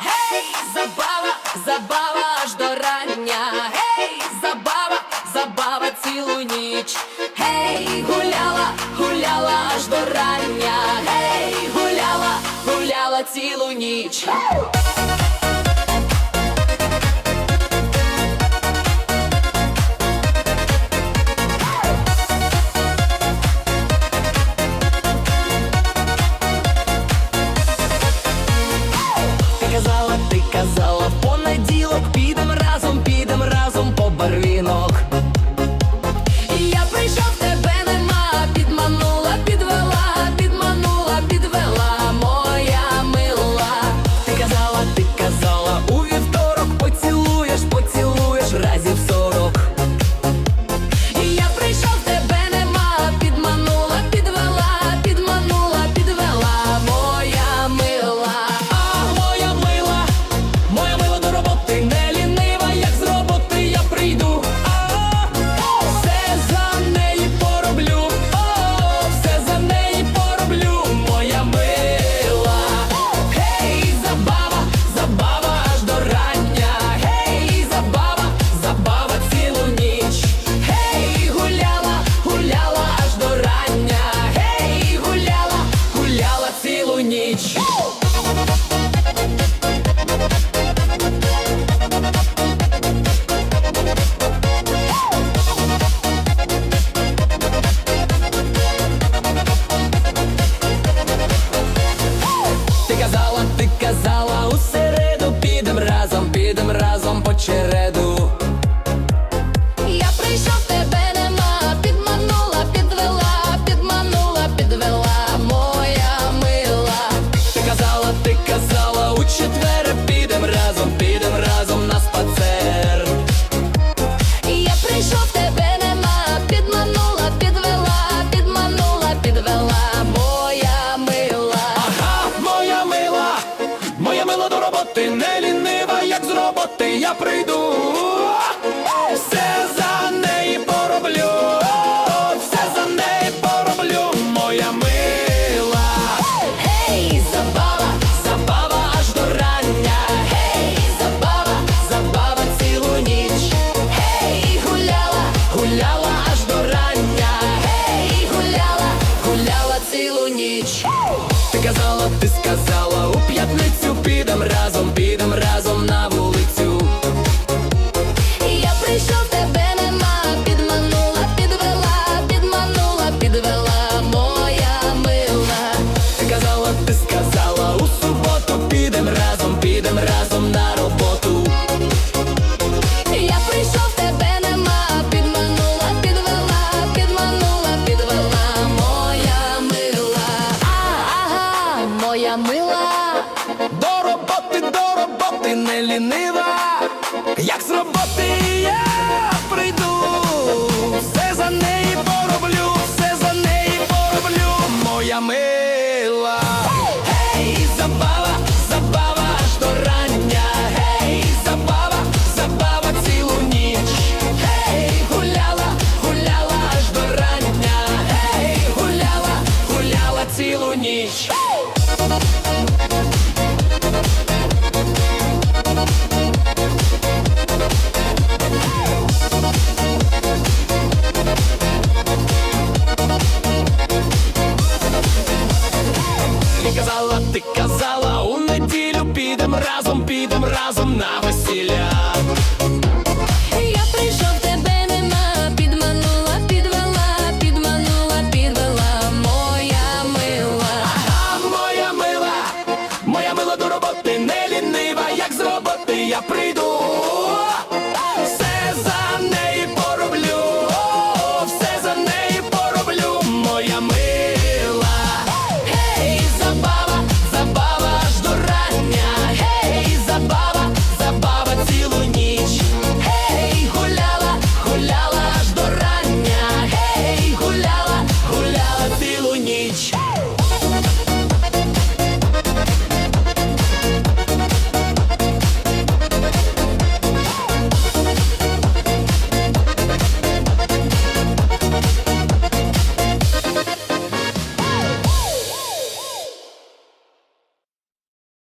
Гей, забава, забава аж до рання. Гей, забава, забава цілу ніч. Гей, гуляла, гуляла аж до рання. Гей, гуляла, гуляла цілу ніч. Казала, роботи я прийду. Все за неї пороблю, все за неї пороблю, моя мила. Гей, забава, забава аж до рання. Гей, забава, забава цілу ніч. Гей, гуляла, гуляла аж до рання. Гей, гуляла, гуляла цілу ніч. Ти казала, ти сказала, у п'ятницю підем разом, сказала, у суботу підем разом, підем разом на роботу. Я прийшов, тебе нема, підманула, підвела, підманула, підвела, моя мила. Ага, моя мила. До роботи, до роботи не лінива. Як з роботи я прийду, все за неї пороблю, все за неї пороблю, моя мила. Разом, підем разом на весілля. Я прийшов, тебе нема, підманула, підвела, підманула, підвела, моя мила. Ага, моя мила, моя мила до роботи, не лінива, як з роботи я прийду.